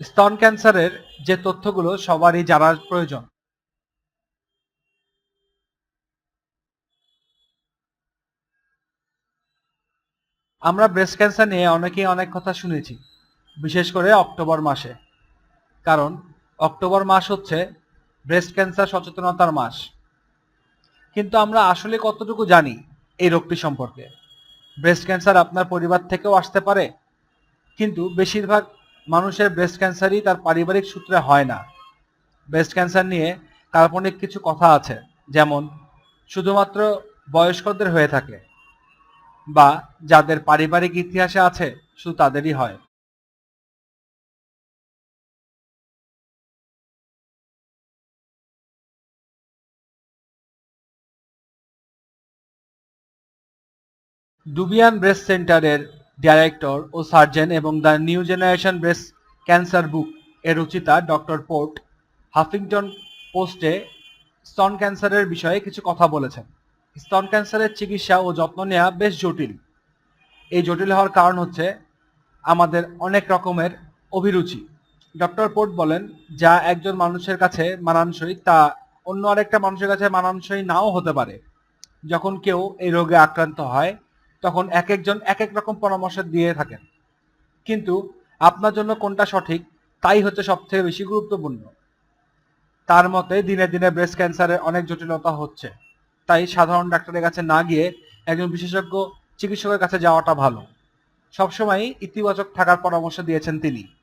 স্তন ক্যান্সারের যে তথ্যগুলো সবারই জানার প্রয়োজন। আমরা ব্রেস্ট ক্যান্সার নিয়ে অনেকেই অনেক কথা শুনেছি, বিশেষ করে অক্টোবর মাসে। কারণ অক্টোবর মাস হচ্ছে ব্রেস্ট ক্যান্সার সচেতনতার মাস। কিন্তু আমরা আসলে কতটুকু জানি এই রোগটি সম্পর্কে? ব্রেস্ট ক্যান্সার আপনার পরিবার থেকেও আসতে পারে, কিন্তু বেশিরভাগ মানুষের ব্রেস্ট ক্যান্সারই তার পারিবারিক সূত্রে হয় না। ব্রেস্ট ক্যান্সার নিয়ে কাল্পনিক কিছু কথা আছে, যেমন, শুধুমাত্র বয়স্কদের হয়ে থাকে বা যাদের পারিবারিক ইতিহাসে আছে, শুধু তাদেরই হয়। ডুবিয়ান ব্রেস্ট সেন্টারের ডাইরেক্টর ও সার্জন এবং the new generation breast cancer book এর রচিতা ডক্টর পোর্ট হাফিংটন পোস্টে স্তন ক্যান্সারের বিষয়ে কিছু কথা বলেছেন। স্তন ক্যান্সারের চিকিৎসা ও যত্ন নেওয়া বেশ জটিল। এই জটিল হওয়ার কারণ হচ্ছে আমাদের অনেক রকমের অভিরুচি। ডক্টর পোর্ট বলেন, যা একজন মানুষের কাছে মানানসই, তা অন্য আরেকটা মানুষের কাছে মানানসই নাও হতে পারে। যখন কেউ এই রোগে আক্রান্ত হয় তখন এক একজন এক এক রকম পরামর্শ দিয়ে থাকেন। কিন্তু আপনার জন্য কোনটা সঠিক, তাই হচ্ছে সবথেকে বেশি গুরুত্বপূর্ণ। তার মতে দিনে দিনে ব্রেস্ট ক্যান্সারে অনেক জটিলতা হচ্ছে। তাই সাধারণ ডাক্তারের কাছে না গিয়ে একজন বিশেষজ্ঞ চিকিৎসকের কাছে যাওয়াটা ভালো। সবসময় ইতিবাচক থাকার পরামর্শ দিয়েছেন তিনি।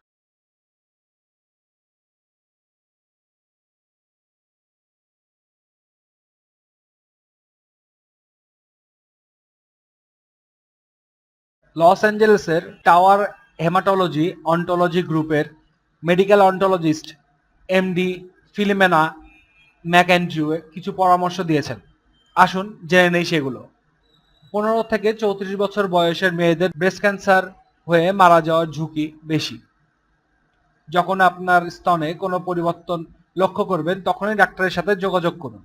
লস অ্যাঞ্জেলেসের টাওয়ার হেমাটোলজি অন্টোলজি গ্রুপের medical oncologist MD Filomena McAndrew কিছু পরামর্শ দিয়েছেন। আসুন জেনে নেই সেগুলো। পনেরো থেকে চৌত্রিশ বছর বয়সের মেয়েদের ব্রেস্ট ক্যান্সার হয়ে মারা যাওয়ার ঝুঁকি বেশি। যখন আপনার স্তনে কোনো পরিবর্তন লক্ষ্য করবেন, তখনই ডাক্তারের সাথে যোগাযোগ করুন।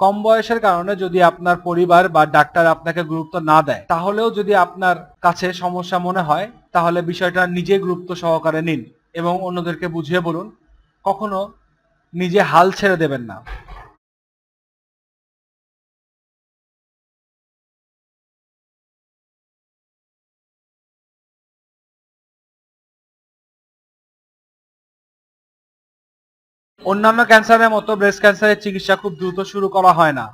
কম বয়সের কারণে যদি আপনার পরিবার বা ডাক্তার আপনাকে গুরুত্ব না দেয়, তাহলেও যদি আপনার কাছে সমস্যা মনে হয়, তাহলে বিষয়টা নিজে গুরুত্ব সহকারে নিন এবং অন্যদেরকে বুঝিয়ে বলুন। কখনো নিজে হাল ছেড়ে দেবেন না। অন্যান্য ক্যান্সারের মতো ব্রেস্ট ক্যান্সারের চিকিৎসা খুব দ্রুত শুরু করা হয় না।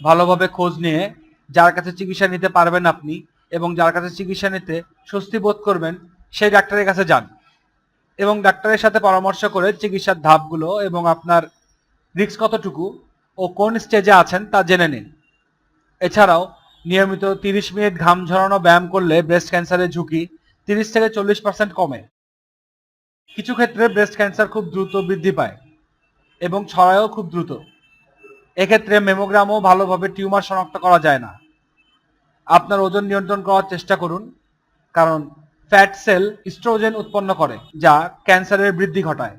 ভালোভাবে খোঁজ নিয়ে যার কাছে চিকিৎসা নিতে পারবেন আপনি এবং যার কাছে চিকিৎসা নিতে স্বস্তি বোধ করবেন, সেই ডাক্তারের কাছে যান এবং ডাক্তারের সাথে পরামর্শ করে চিকিৎসার ধাপগুলো এবং আপনার রিস্ক কতটুকু ও কোন স্টেজে আছেন তা জেনে নিন। এছাড়াও নিয়মিত তিরিশ মিনিট ঘাম ঝরানো ব্যায়াম করলে ব্রেস্ট ক্যান্সারের ঝুঁকি তিরিশ থেকে চল্লিশ পার্সেন্ট কমে। কিছু ক্ষেত্রে ব্রেস্ট ক্যান্সার খুব দ্রুত বৃদ্ধি পায় এবং ছড়ায়ও খুব দ্রুত। এক্ষেত্রে মেমোগ্রামও ভালোভাবে টিউমার শনাক্ত করা যায় না। আপনার ওজন নিয়ন্ত্রণ করার চেষ্টা করুন, কারণ ফ্যাট সেল স্ট্রোজেন উৎপন্ন করে, যা ক্যান্সারের বৃদ্ধি ঘটায়।